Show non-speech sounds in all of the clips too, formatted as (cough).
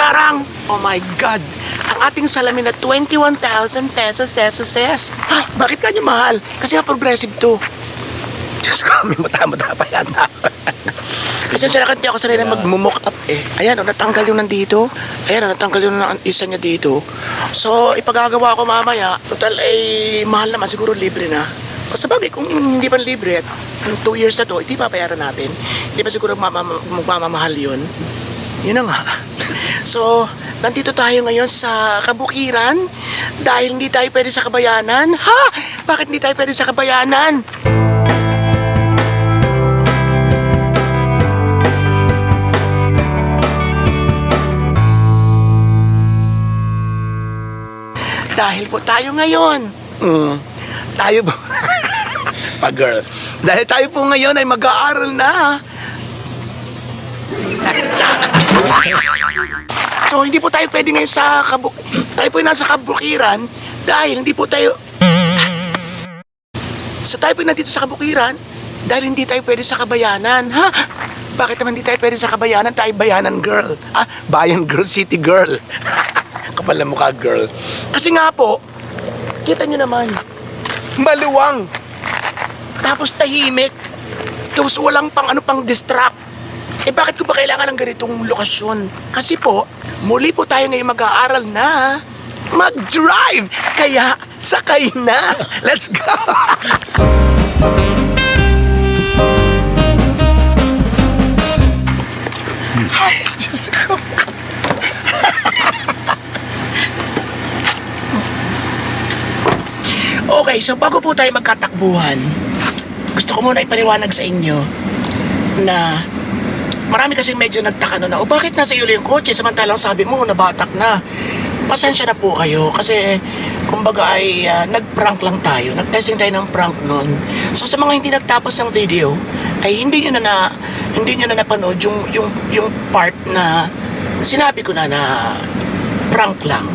Charang! Oh my God! Ang ating salamin na 21,000 pesos, pesos, pesos. Ha? Bakit kanya mahal? Kasi nga progressive to. Diyos ko, may mata-mata pa yan. (laughs) Pasensya na kasi ako sanay na mag-mock up eh. Ayan, oh, natanggal yung nandito. Ayan, oh, natanggal yung isa niya dito. So, ipagagawa ko mamaya. Total, eh, mahal naman. Siguro libre na. O sa bagay, kung hindi pa libre at ang two years na to, hindi papayaran natin. Hindi pa siguro magmamahal yun. Yun na nga. So, nandito tayo ngayon sa kabukiran dahil hindi tayo pwede sa kabayanan. Ha? Bakit hindi tayo pwede sa kabayanan? Dahil po tayo ngayon. Mm, tayo po. (laughs) pa girl. Dahil tayo po ngayon ay mag-aaral na. So hindi po tayo pwede ngayon sa kabuk tayo po ay nasa kabukiran dahil hindi po tayo So tayo po nandito sa kabukiran dahil hindi tayo pwede sa kabayanan. Ha? Bakit naman hindi tayo pwede sa kabayanan? Tayo bayanan girl. Ah, bayan girl, city girl. (laughs) Kapal na mukha girl. Kasi nga po, kita nyo naman, maluwang. Tapos tahimik. Tapos walang pang ano pang distract. Eh bakit ko ba kailangan ng ganitong lokasyon? Kasi po, muli po tayo ngayon mag-aaral na mag-drive. Kaya, sakay na. (laughs) Let's go. Ay, Diyos ko. (laughs) Okay, so bago po tayo magkatakbuhan, gusto ko muna ipaliwanag sa inyo na marami kasing medyo nagtaka na na, o bakit nasa iyo yung kotse samantalang sabi mo nabatak na. Pasensya na po kayo kasi kumbaga ay ah, nag-prank lang tayo. Nag-testing tayo ng prank noon. So sa mga hindi nagtapos ng video, ay hindi nyo na, na hindi nyo na napanood yung, yung, yung part na sinabi ko na na prank lang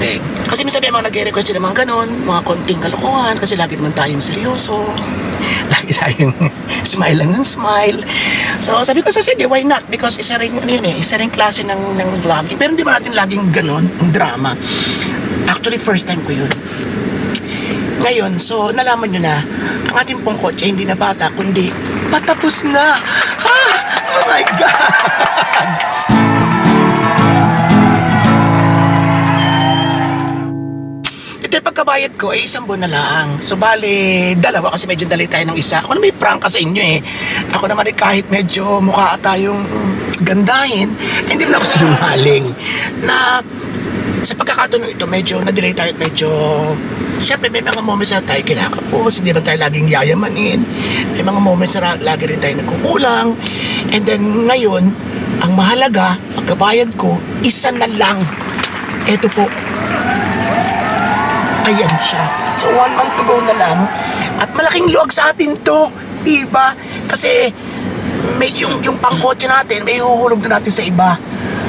peg. Kasi minsan may mga nag-request ng mga ganon, mga konting kalokohan, kasi lagi naman tayong seryoso. (laughs) Lagi tayong (laughs) smile lang ng smile. So sabi ko, so sige, why not? Because isa rin, ano yun eh, isa rin klase ng, ng vlogging. Pero hindi ba natin laging ganon, ang drama. Actually, first time ko yun. Ngayon, so nalaman nyo na, ang ating pong kotse hindi na bata, kundi patapos na. Ah! Oh my God! (laughs) pagkabayad ko, eh, isang buwan na lang. So, bali, dalawa kasi medyo dali tayo ng isa. Ako na may prank sa inyo eh. Ako naman eh, kahit medyo mukha tayong gandahin, eh, hindi mo na ako sinungaling. Na, sa pagkakataon ito, medyo na-delay tayo at medyo... Siyempre, may mga moments na tayo kinakapos, hindi man tayo laging yayamanin. May mga moments na lagi rin tayo nagkukulang. And then, ngayon, ang mahalaga, pagkabayad ko, isa na lang. Ito po, Ayan siya. So one month to go na lang. At malaking luwag sa atin to. Diba? Kasi may yung, yung pangkotse natin, may huhulog na natin sa iba.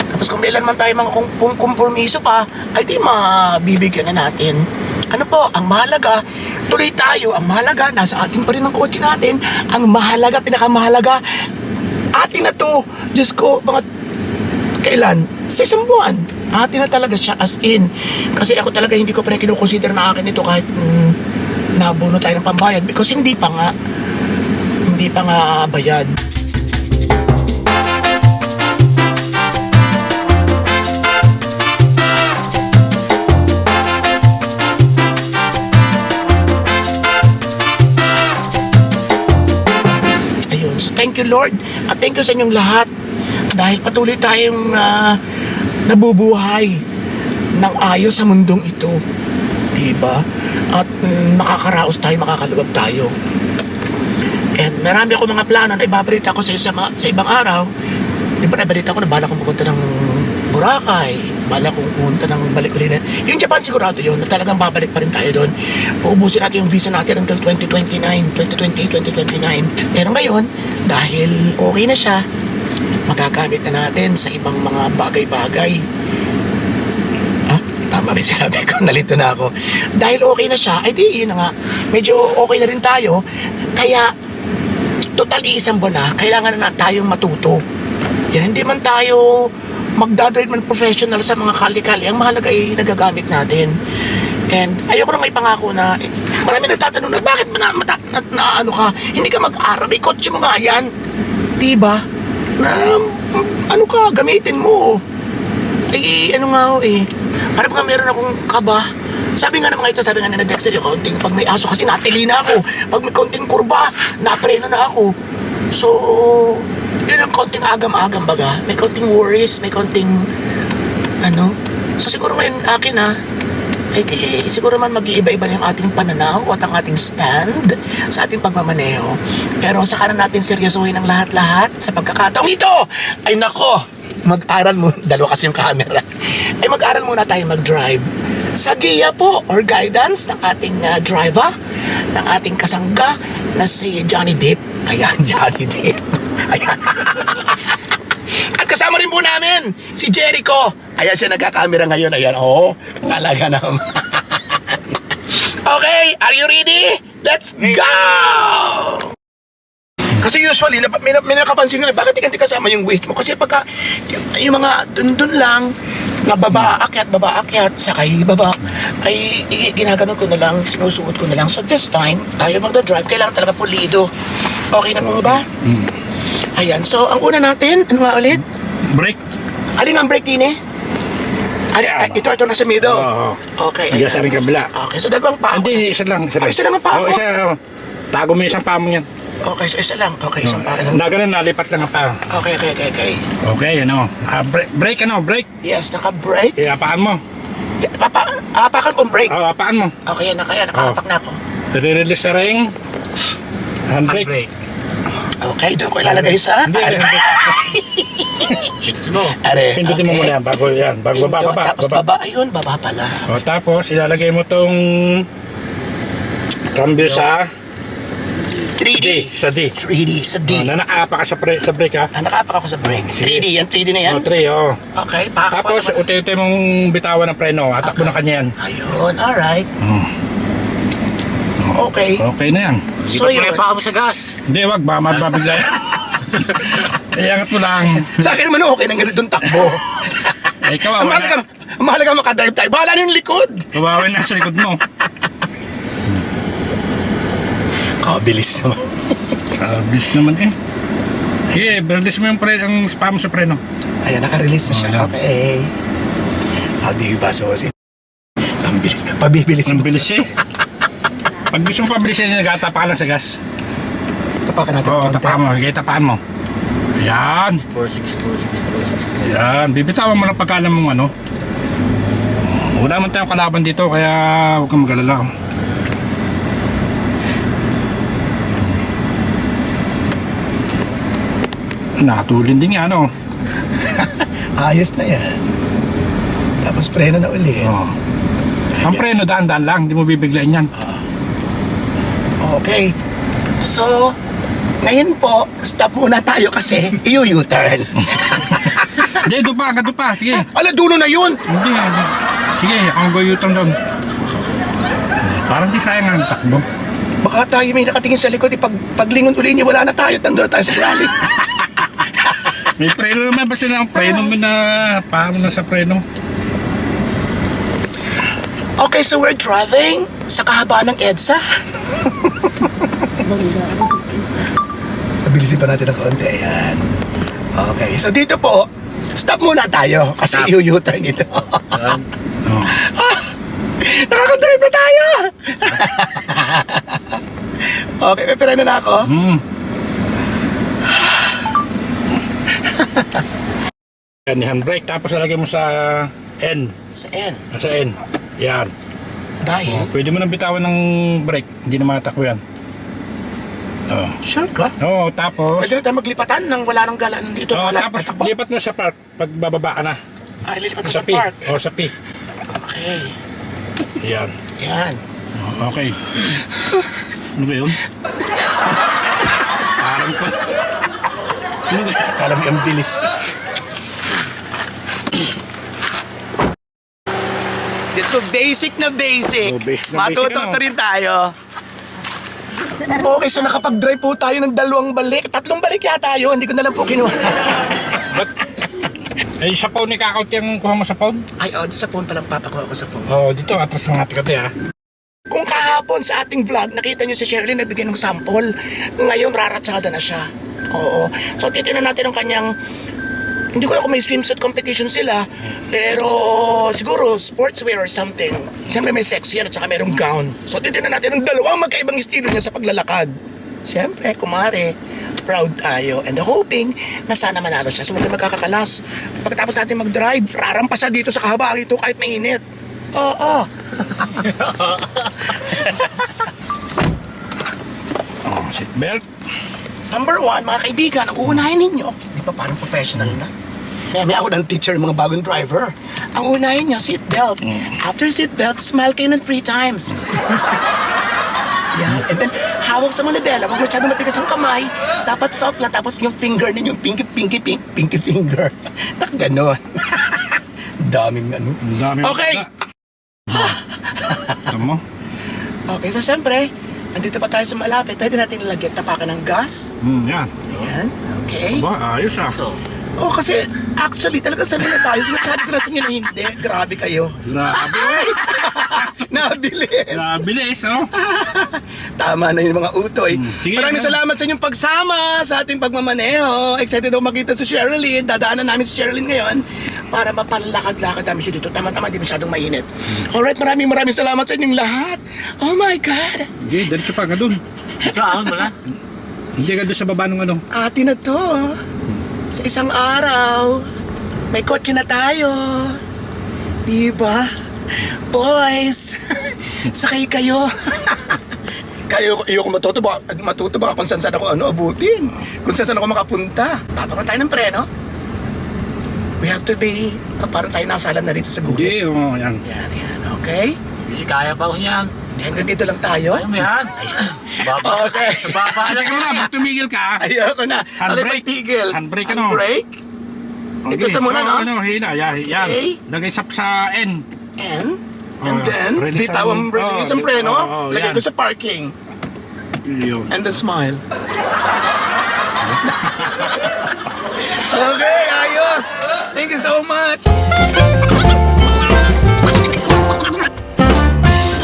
Tapos kung kailan man tayo mga kum- kompromiso pa, ay di mabibigyan na natin. Ano po, ang mahalaga, tuloy tayo. Ang mahalaga, nasa atin pa rin ang kotse natin. Ang mahalaga, pinakamahalaga, atin na to. Diyos ko, mga kailan? Sa isang buwan. Atin na talaga siya as in. Kasi ako talaga hindi ko pa rin kinukonsider na akin ito kahit mm, nabuno tayo ng pambayad because hindi pa nga hindi pa nga bayad. Ayun. Thank you Lord at thank you sa inyong lahat dahil patuloy tayong ah, nabubuhay ng ayos sa mundong ito. Diba? At mm, makakaraos tayo, makakaluwag tayo. And marami ako mga plano na ibabalita ko sa, sa, sa ibang araw. Di ba nabalita ko na bala kong pumunta ng Boracay, bala kong pumunta ng balik ulit na. Yung Japan sigurado yun, na talagang babalik pa rin tayo doon. Uubusin natin yung visa natin until 2029, 2028, 2029. Pero ngayon, dahil okay na siya, magagamit na natin sa ibang mga bagay-bagay. Ah, tama rin sinabi ko, (laughs) nalito na ako. Dahil okay na siya, ay di, yun na nga, medyo okay na rin tayo. Kaya, total isang buwan na, kailangan na tayong matuto. Yan, hindi man tayo magdadrive man professional sa mga kali-kali, ang mahalaga ay nagagamit natin. And ayoko na may pangako na eh, marami nagtatanong na bakit na, na, na, na ano ka, hindi ka mag-aral, may kotse mo nga yan. Diba? Na ano ka, gamitin mo. Eh, ano nga ho eh. Parang nga meron akong kaba. Sabi nga ng mga ito, sabi nga na Dexter, yung kaunting, pag may aso kasi natili na ako. Pag may kaunting kurba, napreno na ako. So, yun ang kaunting agam-agam baga. May kaunting worries, may kaunting, ano. So siguro ngayon akin ha, di, siguro man mag-iiba-iba na yung ating pananaw at ang ating stand sa ating pagmamaneho. Pero sa kanan natin seryosohin ang lahat-lahat sa pagkakataong ito. Ay nako, mag-aral mo, (laughs) dalawa kasi yung camera. Ay mag-aral muna tayo mag-drive sa giya po or guidance ng ating uh, driver, ng ating kasangga na si Johnny Depp. Ayan, (laughs) Johnny Depp. Ayan. (laughs) At kasama rin po namin si Jericho. Ayan siya nagkakamera ngayon. Ayan, oo. Oh, talaga naman. (laughs) okay, are you ready? Let's go! Kasi usually, may, may nakapansin nga, bakit hindi kasama yung waist mo? Kasi pagka, yung, yung mga dun-dun lang, na baba, akyat, baba, akyat, sakay, baba, ay ginaganon ko na lang, sinusuot ko na lang. So this time, tayo magda-drive, kailangan talaga pulido. Okay na po ba? Ayan, so ang una natin, ano nga ulit? Break. Alin ang brake din eh? Yan. ay, ito, ito nasa middle. Oo. Okay. Diyan sa kabila. Okay, so dalawang pa. Hindi, isa lang. Isa lang. Ah, isa lang ang paa Oo, isa. Tago mo yung isang paa mo yan. Okay, so isa lang. Okay, isang pa lang. Na ganun, nalipat lang ang paa. Okay, okay, okay, okay. Okay, ano. Ah, break, break, ano, break. Yes, naka-brake. Iapaan mo. Papa, apakan kong brake. Oo, apaan mo. Okay, yan na kaya. Nakaapak na ako. I-release sa ring. Handbrake. Okay, doon ko ilalagay sa... Hindi, Are, mo. are. Pindutin mo muna yan, bago yan. Bago baba, Pindot, baba, Tapos baba. baba, ayun, baba pala. O, tapos, ilalagay mo tong cambio sa 3D. D, sa D. 3D, sa D. O, na nakaapa ka sa, pre, sa brake, ha? Ah, nakaapak ako sa brake. Sige. 3D yan, 3D na yan. O, 3, o. Okay, pakako Tapos, uti-uti mong bitawan ng preno. Atakbo na kanya yan. Ayun, alright. Hmm. Okay. Okay na yan. So yun. mo sa gas. Hindi, wag. Baka mababigla yan. (laughs) Iangat mo lang. Sa akin naman okay ng ganitong takbo. Eh, Ang kawawa mahalaga, na. ang mahalaga makadrive tayo. Bahala na yung likod. Kawawa na sa likod mo. Kabilis naman. Sabis naman eh. Sige, release mo yung pre, ang spam sa preno. Ayan, naka-release na siya. Ayan. Okay. How do you pass Jose? Ang bilis. Pabibilis Ang bilis eh. Pag gusto mo pabilisin, nagtatapa ka lang sa gas. Tapakan natin. Oo, tapakan mo. Sige, tapaan mo. Ayan. 46, 46, 46. Ayan. Bibitawan mo lang pagkalam mong ano. Wala man tayong kalaban dito, kaya huwag kang mag-alala. Natulin din nga, ano. (laughs) Ayos na yan. Tapos preno na uli. Oh. Ang preno, daan-daan lang. Hindi mo bibiglain yan. Okay. So, ngayon po, stop muna tayo kasi (laughs) i-U-turn. Hindi, doon pa, doon pa. Sige. Ala, dulo na yun. Hindi, hindi. Sige, ang goyutang doon. Parang di sayang ang takbo. Baka tayo may nakatingin sa likod, eh, pag, paglingon uli niya, wala na tayo, tandun na tayo sa rally. (laughs) May preno naman ba sila ang preno mo na paano na sa preno? Okay, so we're driving sa kahabaan ng EDSA. (laughs) Pabilisin pa natin ng konti, ayan. Okay, so dito po, stop muna tayo kasi Stop. i-U-turn ito. Oh. (laughs) Nakakadrive na tayo! (laughs) okay, may pera na ako. Hmm. Yan, handbrake. Tapos lalagay mo sa N. Sa N. Sa N. Yan. Dahil, Oh, pwede mo nang bitawan ng brake. Hindi na matakbo yan. Oh. sure ka? Oo, tapos... Pwede na tayo maglipatan nang wala nang galaan dito. Oh, wala tapos tatakbo. lipat mo sa park pag bababa ka na. Ay, lilipat ko Sa sa park. O, sa P. Okay. Yan. Yan. Oh, Okay. Ano ba yun? Parang pa. Ano ba? Alam mo, ang bilis. Diyos ko, basic na basic. Oh, basic na Matuto basic, ano? rin tayo. Okay, so nakapag-drive po tayo ng dalawang balik. Tatlong balik yata yun. Hindi ko na lang po kinuha. Ba't Ay, sa phone, ika-count yung kuha mo sa phone? Ay, oh, sa phone palang papakuha ko sa phone. Oo, dito, atras ng ate kati ah. Kung kahapon sa ating vlog, nakita niyo si Shirley nagbigay ng sample. Ngayon, raratsada na siya. Oo. So, titignan natin ang kanyang... Hindi ko alam kung may swimsuit competition sila, pero siguro sportswear or something. Siyempre may sexy yan at saka merong gown. So, titignan natin ang dalawang magkaibang estilo niya sa paglalakad. Siyempre, kumare, proud tayo and hoping na sana manalo siya. So, huwag tayo magkakakalas. Pagkatapos natin mag-drive, rarampa siya dito sa kahabaan ito kahit mainit. Oo. (laughs) Oh, seatbelt. Number one, mga kaibigan, ang uunahin ninyo, di ba parang professional na? May, may ako ng teacher ng mga bagong driver. Ang unahin nyo, seatbelt. After seatbelt, smile kayo ng three times. Yan. And then, hawak sa manibela. Huwag masyadong matigas ang kamay. Dapat soft lang. Tapos yung finger ninyo, pinky, pinky, pinky, pinky finger. (laughs) Tak ganon. (laughs) Daming ano. Dami. Okay. Ito mo. Okay, so siyempre, andito pa tayo sa malapit. Pwede natin lalagyan tapakan ng gas. Hmm, yan. Yan. Okay. Ba, ayos ah. So, Oh, kasi actually talaga sanay na tayo. Sinasabi ko natin yun na hindi. Grabe kayo. Grabe. (laughs) Nabilis. Nabilis, oh. (laughs) Tama na yung mga utoy. Hmm, sige, Maraming salamat sa inyong pagsama sa ating pagmamaneho. Excited ako makita si Sherilyn. Dadaanan namin si Sherilyn ngayon para mapalakad-lakad namin siya dito. Tama-tama, di masyadong mainit. Alright, maraming maraming salamat sa inyong lahat. Oh my God. Hindi, diretso pa nga dun. (laughs) saan mo na? Hindi ka doon sa baba ng ano. Atin na to. Sa isang araw, may kotse na tayo. Diba? Boys, (laughs) sakay kayo. kayo, iyo ko matuto ba, matuto ba kung saan saan ako ano, abutin. Kung saan saan ako makapunta. Papangan tayo ng preno. We have to be, ah, parang tayo nasalan na rito sa guhit. Hindi, oh, yan. Yan, yan, okay? Hindi kaya pa ko niyan. Hanggang dito lang tayo. Mo yan. Baba. Okay. Baba lang mo na, tumigil ka ah. Ayoko na. Handbrake. Tigil. Handbrake ano? Handbrake. Ito Okay. to muna, Oh, no? Ano, hina, yan. Okay. Lagay sa, sa N. And, Oh, and then, bitaw ang release oh, ang preno, oh, oh, lagay ko sa parking, Yun. and the smile. (laughs) okay, ayos! Thank you so much!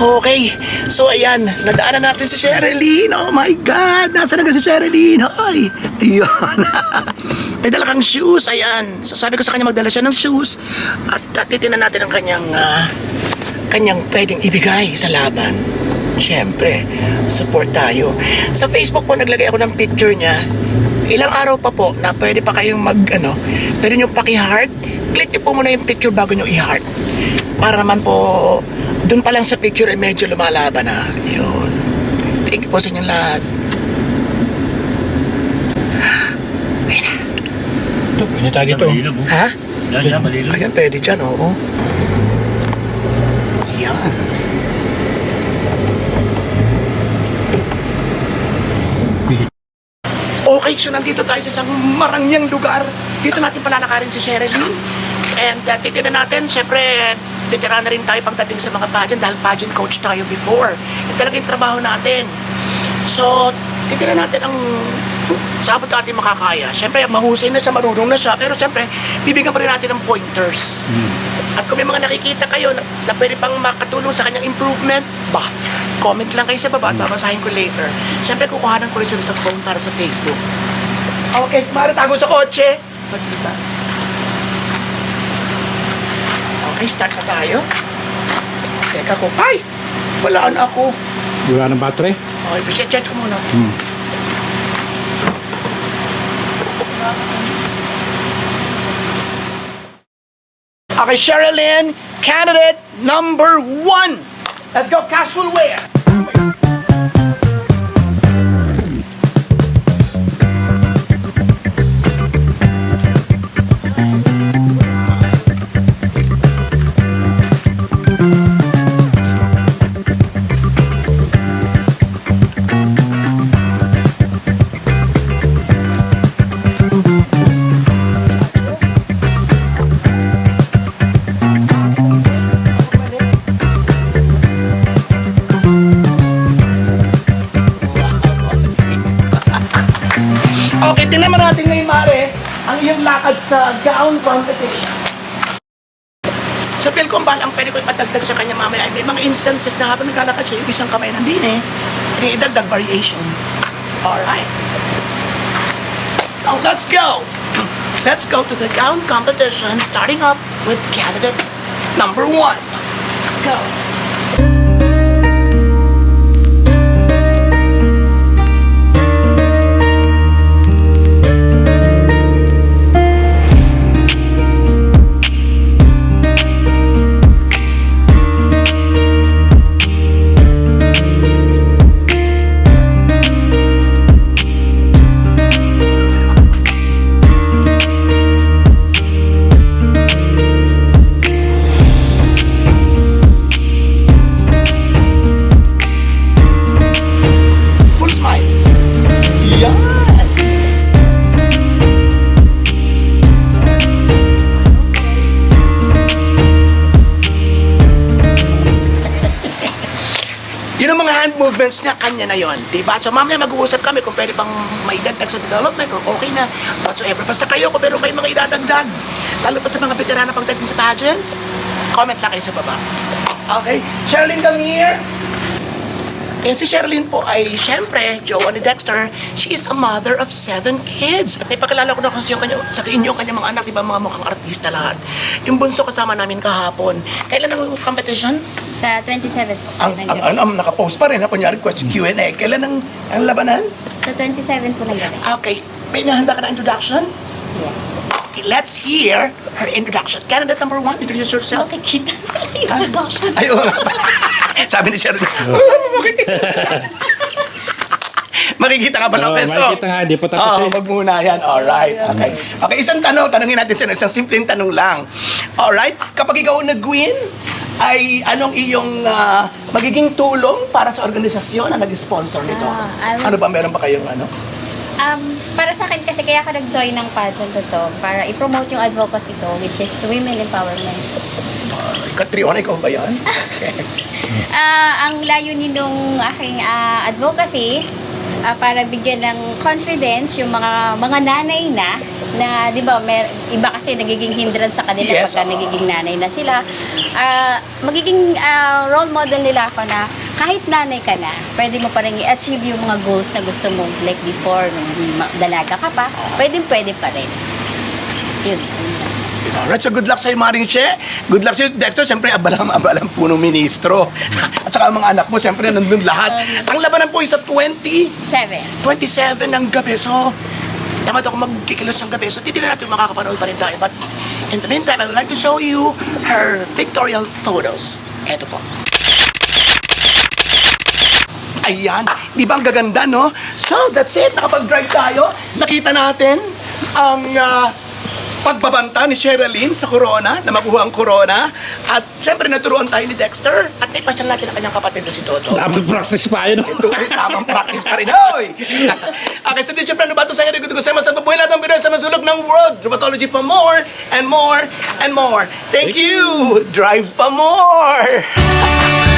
Okay, so ayan, nadaanan natin si Sherilyn. Oh my God, nasa na si Sherilyn? Hoy, ayun. (laughs) May dala kang shoes, ayan. So sabi ko sa kanya magdala siya ng shoes at, at titinan natin ang kanyang ah, kanyang pwedeng ibigay sa laban. Siyempre, support tayo. Sa Facebook po naglagay ako ng picture niya. Ilang araw pa po na pwede pa kayong mag ano, pwede nyo paki-heart. Click nyo po muna yung picture bago nyo i-heart. Para naman po, dun pa lang sa picture ay medyo lumalaban na. Yun. Thank you po sa inyong lahat. Ito, pwede tayo dito. Ha? Yan, yan, malilog. Ayan, pwede dyan, oo. Ayan. Okay, so nandito tayo sa isang marangyang lugar. Dito natin palalakarin si Sherilyn. And uh, titignan natin, syempre, titira na rin tayo pagdating sa mga pageant dahil pageant coach tayo before. Ito talaga yung trabaho natin. So, titignan natin ang sabot natin makakaya. Syempre, mahusay na siya, marunong na siya. Pero syempre, bibigyan pa rin natin ng pointers. At kung may mga nakikita kayo na, na pwede pang makatulong sa kanyang improvement, bah, comment lang kayo sa baba at babasahin ko later. Siyempre, kukuhanan ko rin sila sa phone para sa Facebook. Okay, mara tago sa kotse. Magkita. Okay, start na tayo. Teka ko, ay! Wala na ako. Wala ng battery? Okay, bisa charge ko muna. Hmm. Okay, Sherilyn, candidate number one. Let's go casual wear. Mare, ang iyong lakad sa gown competition. So, feel ko ba ang pwede ko ipadagdag sa kanya mamaya, may mga instances na habang naglalakad siya, yung isang kamay nandin eh. Hindi idagdag variation. Alright. Now, let's go. (clears throat) Let's go to the gown competition, starting off with candidate number one. Go. Movements niya, kanya na yon, di ba? So mamaya mag-uusap kami kung pwede pang maidagdag sa development or okay na whatsoever. Basta kayo, kung meron kayong mga idadagdag, lalo pa sa mga veterana pagdating sa pageants, comment lang kayo sa baba. Okay? Sherilyn, come here. Eh, si Sherilyn po ay, syempre, jowa ni Dexter, she is a mother of seven kids. At ipakilala ko na kasi kanya, sa inyo, ang kanyang mga anak, di ba, mga mukhang artista lahat. Yung bunso kasama namin kahapon. Kailan ang competition? Sa 27 po. Ang, ang, ang, ang nakapost pa rin, ha, kunyari, question Q&A. Kailan ang, ang labanan? Sa 27 po ng gabi. Okay, may nahanda ka na introduction? Yeah. Okay, let's hear her introduction. Candidate number one, introduce yourself. Nakikita na yung introduction. Ay, oo nga pala. (laughs) Sabi ni Sherilyn, (laughs) makikita ka ba ng Oo, peso? makikita nga, di pa tapos Oo, eh. wag muna yan. Alright, okay. Okay, isang tanong, tanongin natin sila, isang simpleng tanong lang. Alright, kapag ikaw nag-win, ay anong iyong ah, magiging tulong para sa organisasyon na nag-sponsor nito? Ah, I ano ba, meron ba kayong ano? Um, para sa akin kasi kaya ako nag-join ng pageant to para i-promote yung advocacy ko which is women empowerment. Uh, Katriona, ikaw ba yan? (laughs) Ah, ang layunin ng aking ah, advocacy ah, para bigyan ng confidence yung mga mga nanay na na 'di ba mer iba kasi nagiging hindrance sa kanila Yes, pagka oo. nagiging nanay na sila. Ah, magiging ah, role model nila ako na kahit nanay ka na, pwede mo pa rin i-achieve yung mga goals na gusto mo like before nung dalaga ka pa, pwede pwede pa rin. Yun. Alright, so good luck sa'yo, Maring Che. Good luck sa'yo, Dexter. Siyempre, abalang-abalang punong ministro. (laughs) At saka ang mga anak mo, siyempre, nandun lahat. Ang labanan po ay sa 20 Seven. 27 ng gabi. So, tamad ako magkikilos ng gabi. So, titignan natin yung makakapanood pa rin tayo. But, in the meantime, I would like to show you her pictorial photos. Eto po. Ayan. Di ba ang gaganda, no? So, that's it. Nakapag-drive tayo. Nakita natin ang ah, pagbabanta ni Sherilyn sa Corona, na makuha ang Corona. At, syempre, naturuan tayo ni Dexter. At naipasyal natin ang kanyang kapatid na si Toto. Dapat practice pa yun. Ito ay tamang practice pa rin, hoy! (laughs) okay, so this is your friend Rubato Sangre, good to go sa mas napabuhay lahat ng Pinoy sa masulok ng world. Rheumatology pa more and more and more. Thank you! Drive pa more!